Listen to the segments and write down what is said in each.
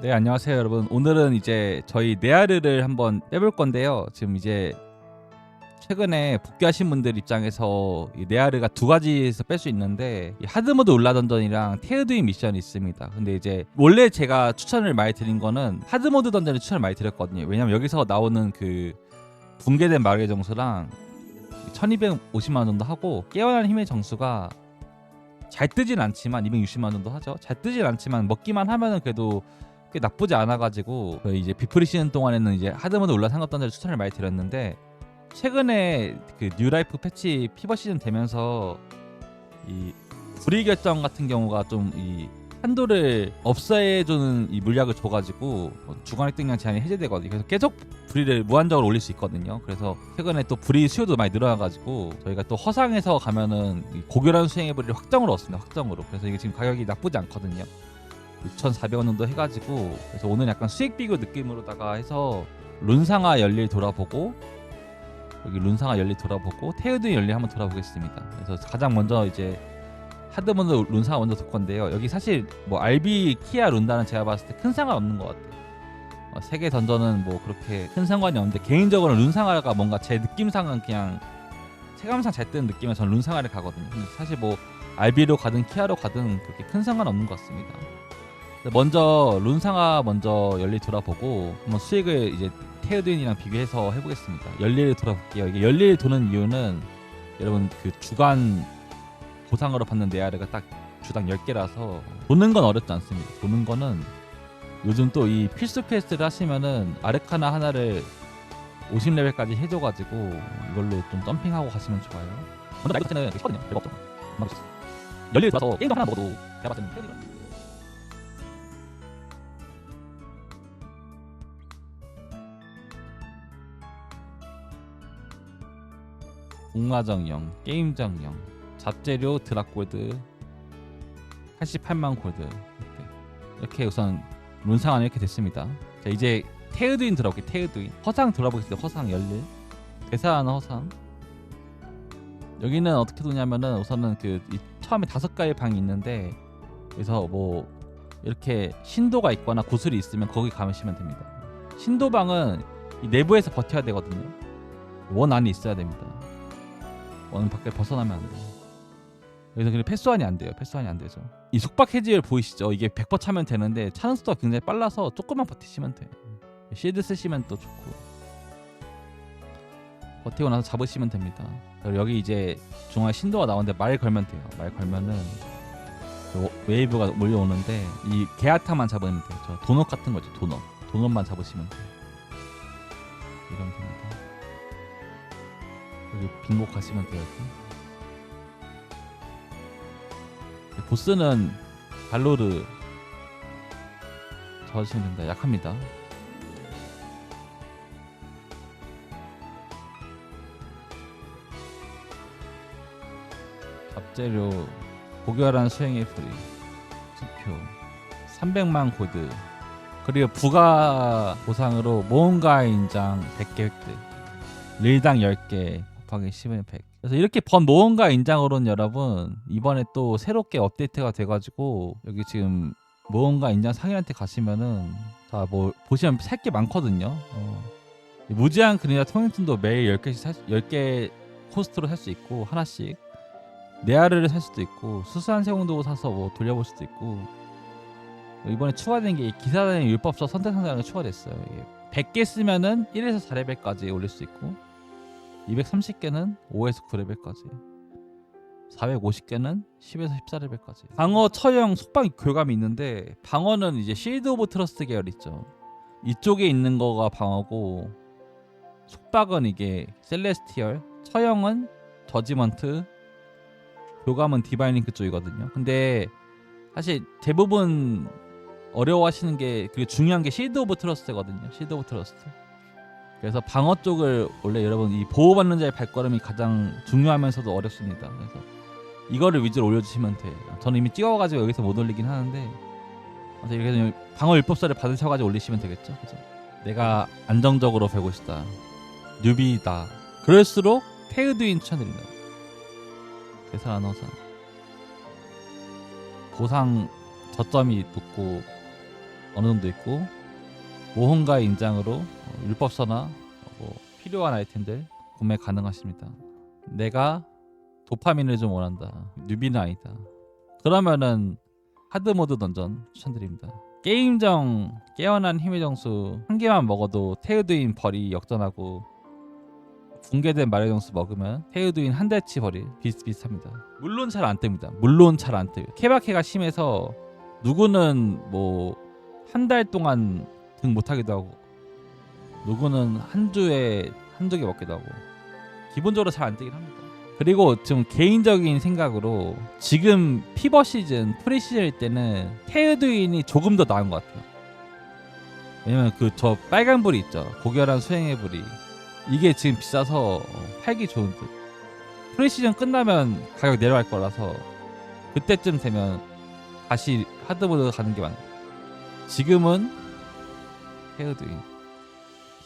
네 안녕하세요 여러분. 오늘은 이제 저희 네아르를 한번 빼볼 건데요. 지금 이제 최근에 복귀하신 분들 입장에서 이 네아르가 두 가지에서 뺄 수 있는데 이 하드모드 울라 던전이랑 테어드인 미션이 있습니다. 근데 이제 원래 제가 추천을 많이 드린 거는 하드모드 던전을 추천을 많이 드렸거든요. 왜냐면 여기서 나오는 그 붕괴된 마력의 정수랑 1250만 원 정도 하고 깨어난 힘의 정수가 잘 뜨진 않지만 260만 원 정도 하죠. 잘 뜨진 않지만 먹기만 하면은 그래도 꽤 나쁘지 않아가지고 이제 비프리 시즌 동안에는 이제 하드모드 올라 던전을 추천을 많이 드렸는데 최근에 그 뉴라이프 패치 피버 시즌 되면서 이 불의 결정 같은 경우가 좀 이 한도를 없애주는 이 물약을 줘가지고 뭐 주간 획득량 제한이 해제되거든요. 그래서 계속 불의를 무한적으로 올릴 수 있거든요. 그래서 최근에 또 불의 수요도 많이 늘어나가지고 저희가 또 허상에서 가면은 이 고결한 수행의 불의를 확정으로 얻습니다. 확정으로. 그래서 이게 지금 가격이 나쁘지 않거든요. 6,400원 정도 해가지고 그래서 오늘 약간 수익 비교 느낌으로다가 해서 룬상아 열릴 돌아보고 여기 룬상아 열릴 돌아보고 테우드 열릴 한번 돌아보겠습니다. 그래서 가장 먼저 이제 하드모드 룬상아 먼저 돌 건데요. 여기 사실 뭐 RB 키아 룬다는 제가 봤을 때 큰 상관 없는 것 같아요. 어, 세계 던전은 뭐 그렇게 큰 상관이 없는데 개인적으로 룬상아가 뭔가 제 느낌상은 그냥 체감상 잘 뜨는 느낌에 저는 룬상아를 가거든요. 사실 뭐 RB로 가든 키아로 가든 그렇게 큰 상관 없는 것 같습니다. 먼저 룬상아 먼저 열리 돌아보고 한번 수익을 이제 테어드인이랑 비교해서 해보겠습니다. 열리를 돌아볼게요. 이게 열리를 도는 이유는 여러분 그 주간 보상으로 받는 네아르가 딱 주당 10개라서 도는 건 어렵지 않습니다. 도는 거는 요즘 또 이 필수 퀘스트를 하시면은 아르카나 하나를 50레벨까지 해줘가지고 이걸로 좀 덤핑하고 가시면 좋아요. 먼저 나이도 때는 쉽거든요. 별거 없죠. 열리를 돌아서 게임도 하나 먹어도 제가 봤을 때는 공마정령, 게임정령, 잡재료 드랍골드 88만 골드 이렇게, 우선 룬상은 이렇게 됐습니다. 자 이제 테우드인 들어볼게 테우드인 허상 들어보겠습니다. 허상 열릴 대사하는 허상 여기는 어떻게 도냐면은 우선은 그이 처음에 다섯 가지 방이 있는데 그래서 뭐 이렇게 신도가 있거나 구슬이 있으면 거기 가시면 됩니다. 신도방은 이 내부에서 버텨야 되거든요. 원 안에 있어야 됩니다. 원 밖에 벗어나면 안 돼요. 그래서 그냥 패스환이 안 돼요. 패스환이 안 되죠. 이 속박 해지율 보이시죠? 이게 100% 차면 되는데 차는 속도가 굉장히 빨라서 조금만 버티시면 돼. 실드 쓰시면 또 좋고. 버티고 나서 잡으시면 됩니다. 그리고 여기 이제 중앙에 신도가 나오는데 말 걸면 돼요. 말 걸면은 그 웨이브가 몰려오는데 이 게아타만 잡으면 돼요. 저 도넛 같은 거죠. 도넛. 도넛만 잡으시면 돼요. 이러면 됩니다. 여기 가시면 돼요. 보스는 발로르 잡으시면 됩니다. 약합니다. 잡재료 고결한 수행의 프리 투표 300만 코드 그리고 부가 보상으로 모험가 인장 100개 획득 릴당 10개 곱하기 10은 100 그래서 이렇게 번 모험가 인장으로는 여러분 이번에 또 새롭게 업데이트가 돼가지고 여기 지금 모험가 인장 상인한테 가시면은 자 뭐 보시면 살 게 많거든요. 어. 무제한 그리나 통행증도 매일 10개씩 살, 10개 코스트로 살 수 있고 하나씩. 네아르를 살 수도 있고 수수한 세공도 사서 뭐 돌려볼 수도 있고. 이번에 추가된 게 기사단의 율법서 선택 상자가 추가됐어요. 이게 100개 쓰면은 1에서 4레벨까지 올릴 수 있고 230개는 5에서 9레벨까지 450개는 10에서 14레벨까지 방어, 처형, 속박 교감이 있는데 방어는 이제 실드 오브 트러스트 계열 있죠. 이쪽에 있는 거가 방어고 속박은 이게 셀레스티얼, 처형은 저지먼트, 교감은 디바인 링크 쪽이거든요. 근데 사실 대부분 어려워하시는 게 그리고 중요한 게 실드 오브 트러스트거든요. 실드 오브 트러스트. 그래서 방어 쪽을 원래 여러분 이 보호받는 자의 발걸음이 가장 중요하면서도 어렵습니다. 그래서 이거를 위주로 올려주시면 돼요. 저는 이미 찍어가지고 여기서 못 올리긴 하는데 이렇게 방어 율법서를 받으셔가지고 올리시면 되겠죠. 그죠? 내가 안정적으로 배고 싶다. 뉴비다. 그럴수록 테우드인 추천드립니다. 대사한 허상 보상 저점이 높고 어느 정도 있고 모험가의 인장으로 어, 율법서나 뭐 필요한 아이템들 구매 가능하십니다. 내가 도파민을 좀 원한다. 뉴비는 아니다. 그러면은 하드 모드 던전 추천드립니다. 게임정 깨어난 힘의 정수 한 개만 먹어도 테우드인 벌이 역전하고 붕괴된 마력 정수 먹으면 테우드인 한 대치 벌이 비슷비슷합니다. 물론 잘 안 뜹니다. 물론 잘 안 뜨요. 케바케가 심해서 누구는 뭐 한 달 동안 등 못하기도 하고 누구는 한 주에 한두 개 먹기도 하고 기본적으로 잘 안 뜨긴 합니다. 그리고 좀 개인적인 생각으로 지금 피버 시즌 프리 시즌일 때는 테우드인이 조금 더 나은 것 같아요. 왜냐면 그 저 빨간 불이 있죠. 고결한 수행의 불이 이게 지금 비싸서 어, 팔기 좋은 듯. 프리 시즌 끝나면 가격 내려갈 거라서 그때쯤 되면 다시 하드보드 가는 게 맞. 지금은 테우드인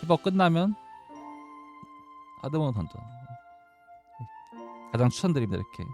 피버 끝나면 하드보드 던전 가장 추천드립니다 이렇게